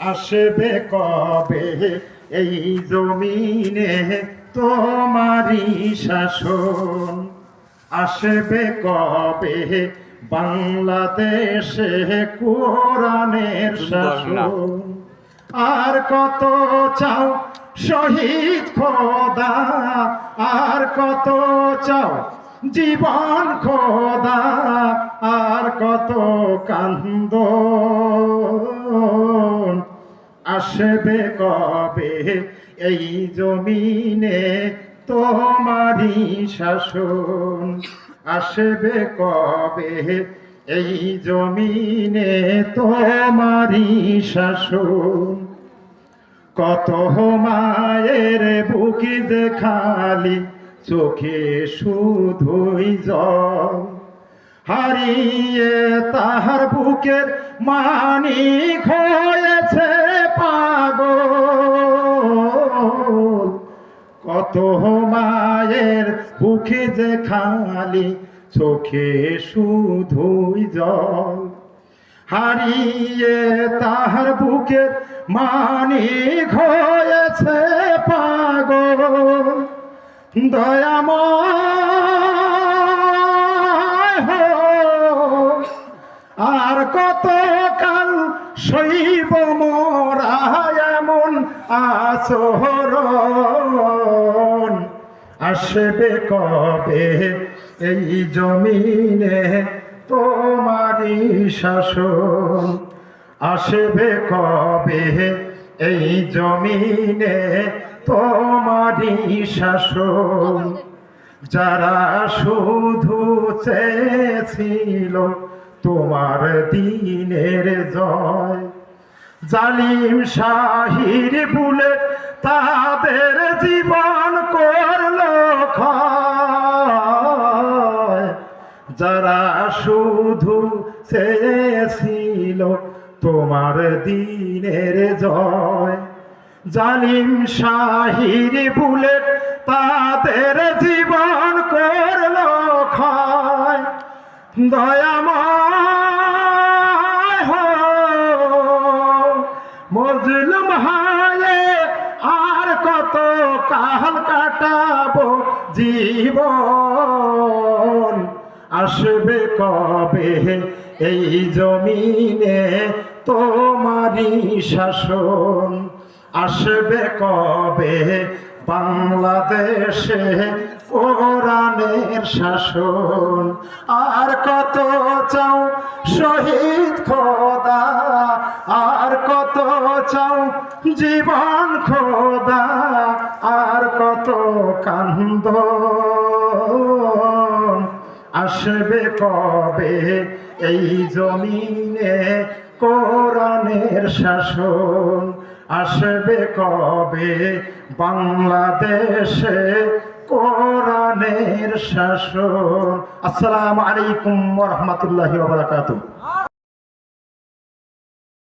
আসবে কবে এই জমিনে তোমারি শাসন? আসবে কবে বাংলাদেশে কোরআনের শাসন? আর কত চাও শহীদ খোদা? আর কত চাও জীবন খোদা? আর কত কান্দ আসবে কবে? এই জমিনে তোমারি শাসন আসবে কবে? এই জমিনে তোমারি শাসন। কত মায়ের বুকি যে খালি, চোখে শুধুই জল। হারিয়ে তাহার বুকের মানি হয়েছে পাগল। কত মায়ের বুকে যে খালি চোখে শুধুই জল। হারিয়ে তাহার বুকে মানি হয়েছে পাগল। দয়াময় হো, আর কত কাল মোরা এমন আচরণ আসবে কবে? এই জমিনে তোমারি শাসন আসবে কবে? এই জমিনে তোমারি শাসন যারা শুধু চেয়েছিল তোমার দিনের জয়। জালিম শাহির বুলে তাদের জীবন করল যারা শুধু চেয়েছিল তোমার দিনের জয়। জালিম শাহির বুলে তাদের জীবন করল ক্ষয়। দয়াময় মজলুম হায়ে কত কাল কাটাবো জীবন? আসবে কবে এই জমিনে তোমারি শাসন? আসবে কবে বাংলাদেশে কোরআনের শাসন? আর কত চাও শহীদ খোদা? আর কত চাও জীবন খোদা? আর কত কান্দ? আসবে কবে এই জমিনে কোরআনের শাসন? আসবে কবে বাংলাদেশে কোরআনের শাসন? আসসালামু আলাইকুম রহমতুল্লাহি ওয়া বারাকাতুহু।